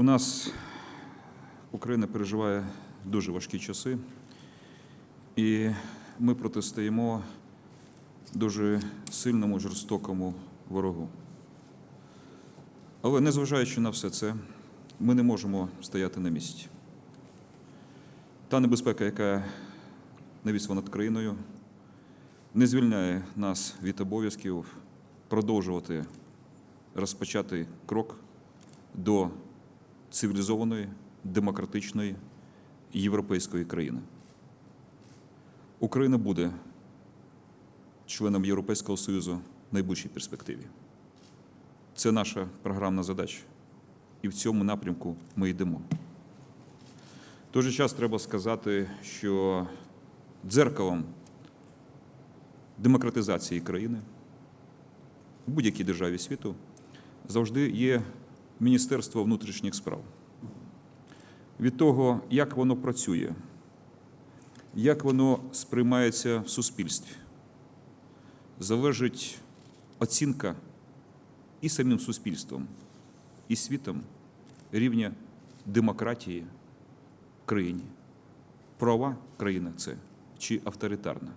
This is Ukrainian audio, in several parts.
У нас Україна переживає дуже важкі часи, і ми протистоїмо дуже сильному, жорстокому ворогу. Але незважаючи на все це, ми не можемо стояти на місці. Та небезпека, яка навісла над країною, не звільняє нас від обов'язків продовжувати розпочати крок до цивілізованої, демократичної європейської країни. Україна буде членом Європейського Союзу в найближчій перспективі. Це наша програмна задача. І в цьому напрямку ми йдемо. В той же час треба сказати, що дзеркалом демократизації країни в будь-якій державі світу завжди є Міністерство внутрішніх справ. Від того, як воно працює, як воно сприймається в суспільстві, залежить оцінка і самим суспільством, і світом рівня демократії в країні. Права країна це чи авторитарна,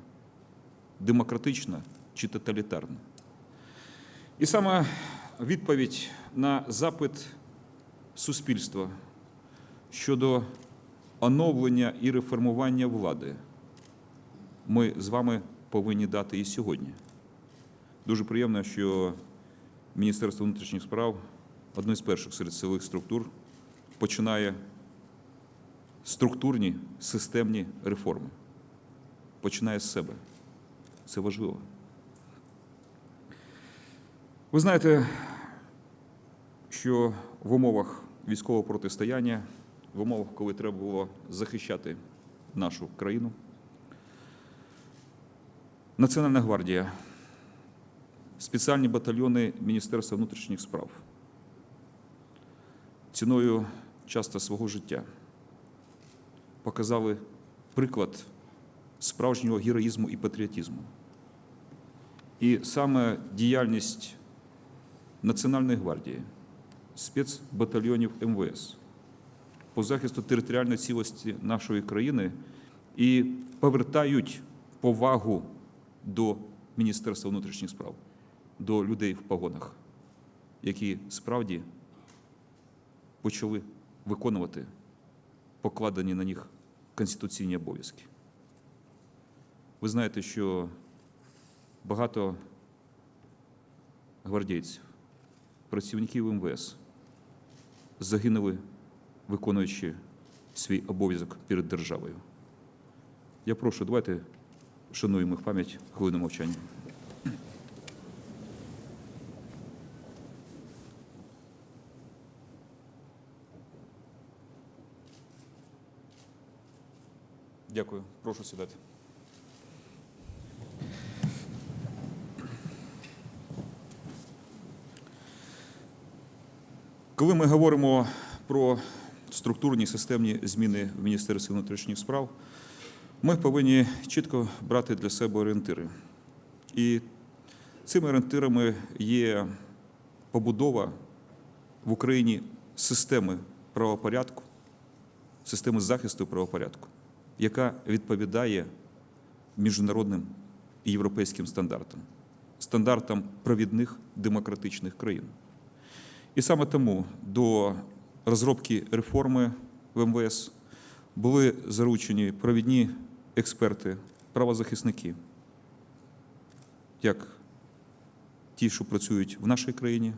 демократична чи тоталітарна. І саме відповідь на запит суспільства щодо оновлення і реформування влади ми з вами повинні дати і сьогодні. Дуже приємно, що Міністерство внутрішніх справ, одне з перших серед силових структур, починає структурні системні реформи. Починає з себе. Це важливо. Ви знаєте, що в умовах військового протистояння, в умовах, коли треба було захищати нашу країну, Національна гвардія, спеціальні батальйони Міністерства внутрішніх справ ціною часто свого життя показали приклад справжнього героїзму і патріотизму. І саме діяльність Національної гвардії, спецбатальйонів МВС по захисту територіальної цілості нашої країни і повертають повагу до Міністерства внутрішніх справ, до людей в погонах, які справді почали виконувати покладені на них конституційні обов'язки. Ви знаєте, що багато гвардійців, працівників МВС загинули, виконуючи свій обов'язок перед державою. Я прошу, давайте шануємо їх пам'ять хвилину мовчання. Дякую. Прошу сідати. Коли ми говоримо про структурні системні зміни в Міністерстві внутрішніх справ, ми повинні чітко брати для себе орієнтири. І цими орієнтирами є побудова в Україні системи правопорядку, системи захисту правопорядку, яка відповідає міжнародним і європейським стандартам, стандартам провідних демократичних країн. І саме тому до розробки реформи в МВС були заручені провідні експерти, правозахисники, як ті, що працюють в нашій країні,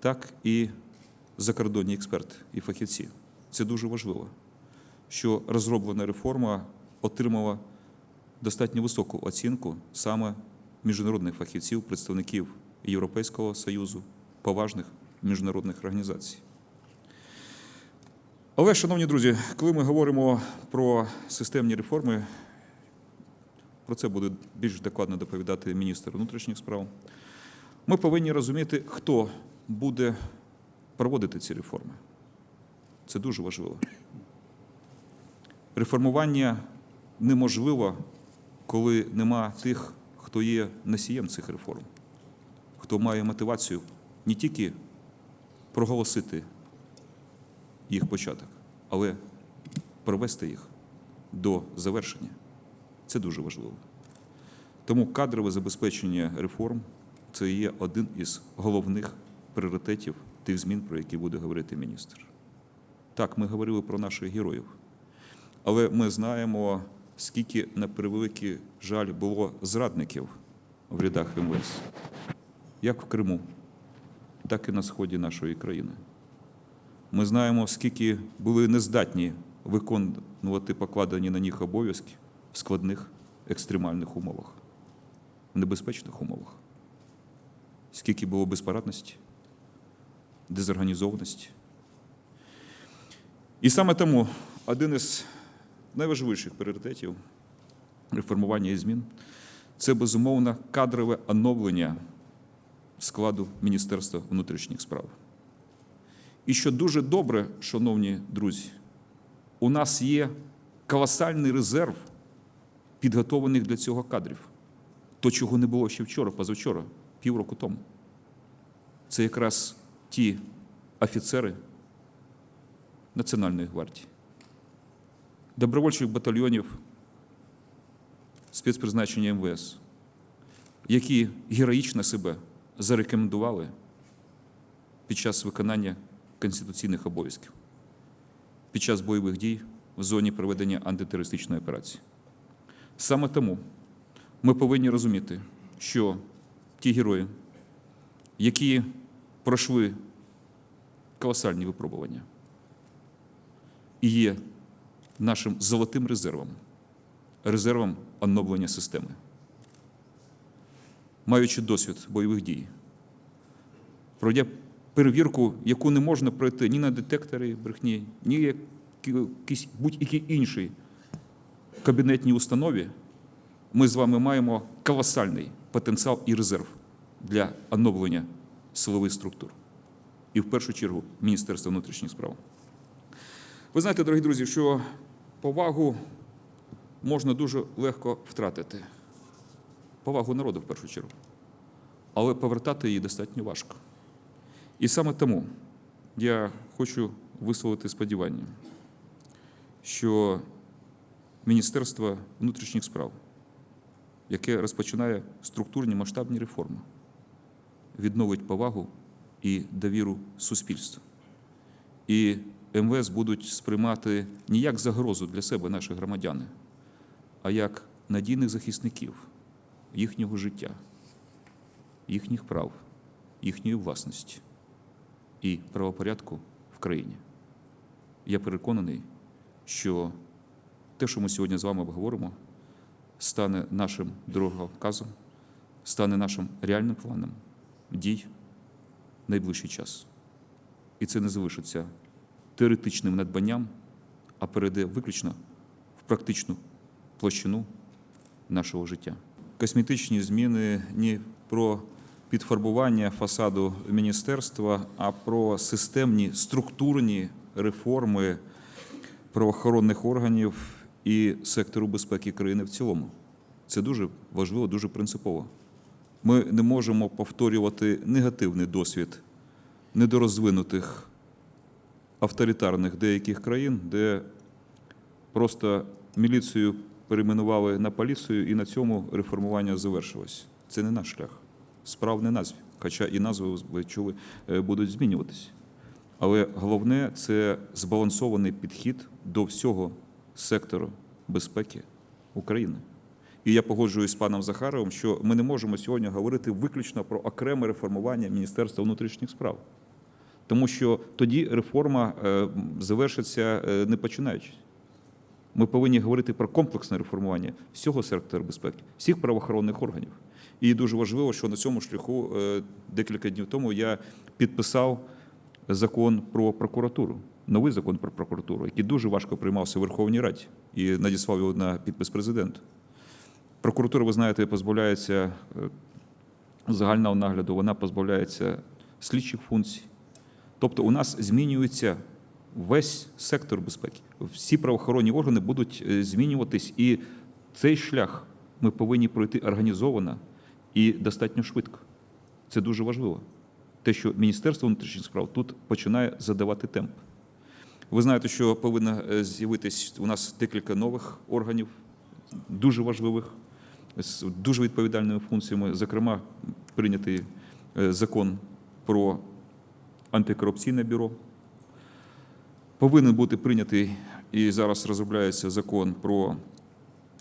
так і закордонні експерти і фахівці. Це дуже важливо, що розроблена реформа отримала достатньо високу оцінку саме міжнародних фахівців, представників Європейського Союзу, поважних міжнародних організацій. Але, шановні друзі, коли ми говоримо про системні реформи, про це буде більш докладно доповідати міністр внутрішніх справ, ми повинні розуміти, хто буде проводити ці реформи. Це дуже важливо. Реформування неможливо, коли нема тих, хто є носієм цих реформ, хто має мотивацію не тільки проголосити їх початок, але провести їх до завершення це дуже важливо. Тому кадрове забезпечення реформ це є один із головних пріоритетів тих змін, про які буде говорити міністр. Так, ми говорили про наших героїв, але ми знаємо, скільки, на превеликий жаль, було зрадників в рядах МВС, як в Криму, так і на сході нашої країни. Ми знаємо, скільки були нездатні виконувати покладені на них обов'язки в складних екстремальних умовах, в небезпечних умовах. Скільки було безпорадності, дезорганізованості. І саме тому один із найважливіших пріоритетів реформування і змін це безумовно кадрове оновлення складу Міністерства внутрішніх справ. І що дуже добре, шановні друзі, у нас є колосальний резерв підготовлених для цього кадрів. То, чого не було ще вчора, позавчора, півроку тому. Це якраз ті офіцери Національної гвардії, добровольчих батальйонів спецпризначення МВС, які героїчно себе зарекомендували під час виконання конституційних обов'язків, під час бойових дій в зоні проведення антитерористичної операції. Саме тому ми повинні розуміти, що ті герої, які пройшли колосальні випробування, і є нашим золотим резервом, резервом оновлення системи. Маючи досвід бойових дій, пройдя перевірку, яку не можна пройти ні на детекторі брехні, ні як якійсь будь-якій іншій кабінетній установі, ми з вами маємо колосальний потенціал і резерв для оновлення силових структур. І в першу чергу Міністерства внутрішніх справ. Ви знаєте, дорогі друзі, що повагу можна дуже легко втратити. Повагу народу в першу чергу. Але повертати її достатньо важко. І саме тому я хочу висловити сподівання, що Міністерство внутрішніх справ, яке розпочинає структурні масштабні реформи, відновить повагу і довіру суспільства. І МВС будуть сприймати не як загрозу для себе наші громадяни, а як надійних захисників їхнього життя, їхніх прав, їхньої власності і правопорядку в країні. Я переконаний, що те, що ми сьогодні з вами обговоримо, стане нашим дороговказом, стане нашим реальним планом дій в найближчий час. І це не залишиться теоретичним надбанням, а перейде виключно в практичну площину нашого життя. Косметичні зміни не про підфарбування фасаду міністерства, а про системні структурні реформи правоохоронних органів і сектору безпеки країни в цілому. Це дуже важливо, дуже принципово. Ми не можемо повторювати негативний досвід недорозвинутих авторитарних деяких країн, де просто міліцію перейменували на поліцію, і на цьому реформування завершилось. Це не наш шлях. Справ не назві, хоча і назви ви чули е, будуть змінюватися. Але головне це збалансований підхід до всього сектору безпеки України. І я погоджуюсь з паном Захаровим, що ми не можемо сьогодні говорити виключно про окреме реформування Міністерства внутрішніх справ, тому що тоді реформа е, завершиться е, не починаючись. Ми повинні говорити про комплексне реформування всього сектору безпеки, всіх правоохоронних органів. І дуже важливо, що на цьому шляху е, декілька днів тому я підписав закон про прокуратуру, новий закон про прокуратуру, який дуже важко приймався в Верховній Раді і надіслав його на підпис президенту. Прокуратура, ви знаєте, позбавляється е, загального нагляду, вона позбавляється слідчих функцій. Тобто у нас змінюється весь сектор безпеки. Всі правоохоронні органи будуть е, змінюватись, і цей шлях ми повинні пройти організовано і достатньо швидко. Це дуже важливо. Те, що Міністерство внутрішніх справ тут починає задавати темп. Ви знаєте, що повинно е, з'явитись у нас декілька нових органів, дуже важливих, з дуже відповідальними функціями. Зокрема, прийнятий е, закон про антикорупційне бюро. Повинен бути прийнятий і зараз розробляється закон про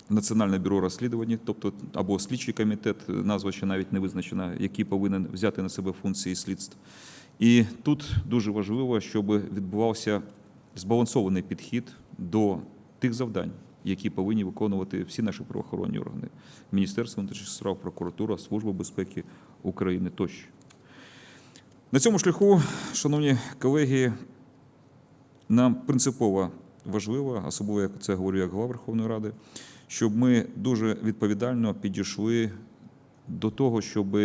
Національне бюро розслідувань, тобто або слідчий комітет, назва ще навіть не визначена, який повинен взяти на себе функції слідств. І тут дуже важливо, щоб відбувався збалансований підхід до тих завдань, які повинні виконувати всі наші правоохоронні органи: Міністерство внутрішніх справ, прокуратура, Служба безпеки України тощо. На цьому шляху, шановні колеги, нам принципово важливо, особливо як це говорю як голова Верховної Ради, щоб ми дуже відповідально підійшли до того, щоб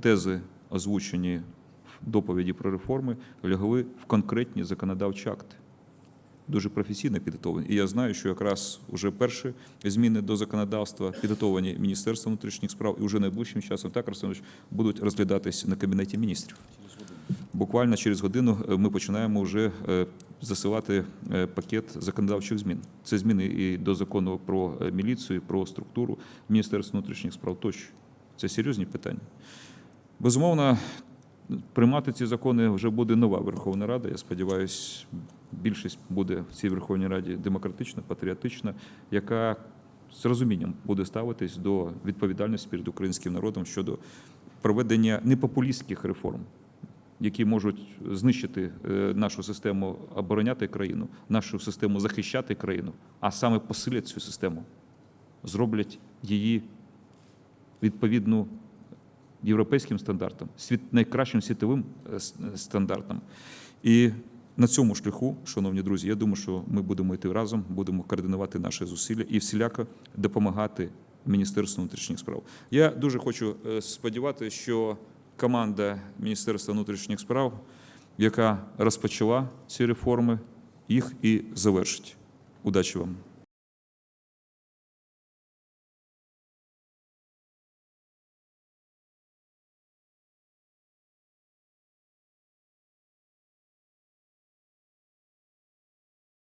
тези, озвучені в доповіді про реформи, лягли в конкретні законодавчі акти. Дуже професійно підготовлені. І я знаю, що якраз вже перші зміни до законодавства підготовлені Міністерством внутрішніх справ і вже найближчим часом так Арсенович будуть розглядатись на кабінеті міністрів. Буквально через годину е, ми починаємо вже е, засилати е, пакет законодавчих змін. Це зміни і до закону про е, міліцію, про структуру Міністерства внутрішніх справ тощо. Це серйозні питання. Безумовно, приймати ці закони вже буде нова Верховна Рада. Я сподіваюся, більшість буде в цій Верховній Раді демократична, патріотична, яка з розумінням буде ставитись до відповідальності перед українським народом щодо проведення непопулістських реформ, які можуть знищити е, нашу систему обороняти країну, нашу систему захищати країну, а саме посилять цю систему, зроблять її відповідну європейським стандартам, світ найкращим світовим е, е, стандартам. І на цьому шляху, шановні друзі, я думаю, що ми будемо йти разом, будемо координувати наші зусилля і всіляко допомагати Міністерству внутрішніх справ. Я дуже хочу сподіватися, що команда Міністерства внутрішніх справ, яка розпочала ці реформи, їх і завершить. Удачі вам!